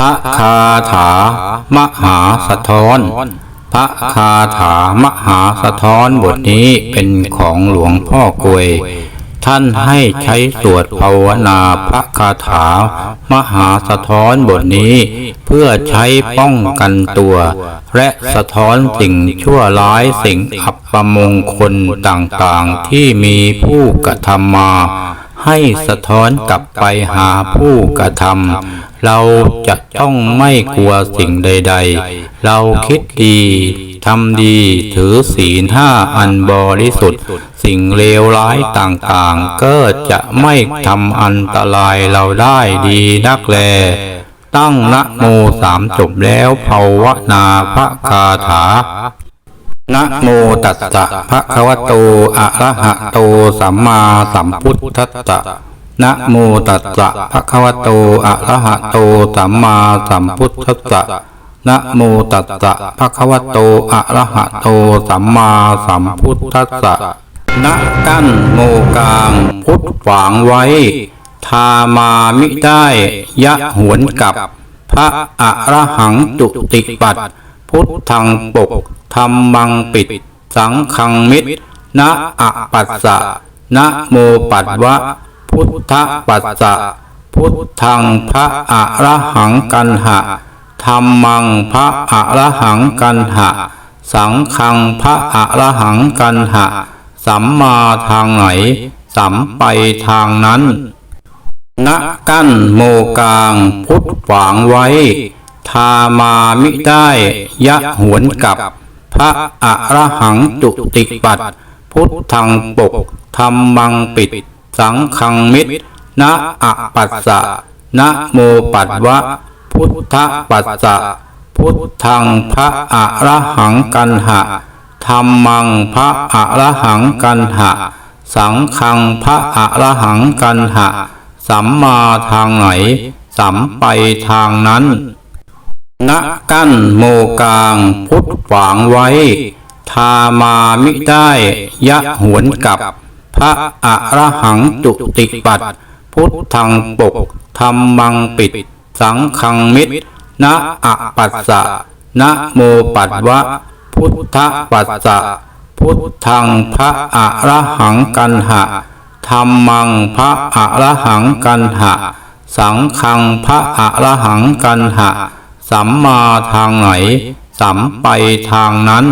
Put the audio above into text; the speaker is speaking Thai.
ระคาถามหาสะท้อน พระคาถามหาสะท้อนบทนี้เป็นของหลวงพ่อกวย ท่านให้ใช้สวดภาวนาพระคาถามหาสะท้อนบทนี้ เพื่อใช้ป้องกันตัว และสะท้อนสิ่งชั่วร้ายสิ่งอับประมงคลต่างๆ ที่มีผู้กระทำมา ให้สะท้อนกลับไปหาผู้กระทำ เราจะต้องไม่กลัวสิ่งใด ๆ เราคิดดีทำดีถือศีลห้าอันบริสุทธิ์ สิ่งเลวร้ายต่างๆ ก็จะไม่ทำอันตรายเราได้ดีนักแล ตั้งนะโมสามจบแล้วภาวนาพระคาถานะโมตัสสะภะคะวะโตอะระหะโตสัมมาสัมพุทธัสสะ นะโมตัสสะภะคะวะโต อะระหะโต สัมมาสัมพุทธัสสะ นะโมตัสสะภะคะวะโต อะระหะโต สัมมาสัมพุทธัสสะณกั้นโมกลาง พุทธฝางไว้ ทามามิได้ ยะหวนกับ พระอะระหังจุติปัตพุทธังปกธรรมังปิด สังฆังมิตรนะอะปัสสะ นะโมปัตวะ พุทธปัสสะพุทธังพระอะระหังกันหะธรรมังพระอะระหังกันหะ สังฆังพระอะระหังกันหะ สัมมาทางไหน สัมไปทางนั้นณกั้นโมกลางพุทธฝางไว้ ทามามิได้ยะหวนกับ พระอะระหังจุติปัตพุทธังปกธรรมังปิด สังฆังมิตรนะอะปัสสะนะโมปัตวะ พุทธปัสสะพุทธังพระอะระหังกันหะธรรมังพระอะระหังกันหะ สังฆังพระอะระหังกันหะ สัมมาทางไหน สัมไปทางนั้นณกั้นโมกลางพุทธฝางไว้ ทามามิได้ยะหวนกับ พระอระหังจุติปัตพุทธังปกธรรมังปิด สังฆังมิตรนะอะปัสสะนะโมปัตวะ พุทธปัสสะพุทธังพระอระหังกันหะธรรมังพระอระหังกันหะ สังฆังพระอระหังกันหะ สัมมาทางไหน สัมไปทางนั้น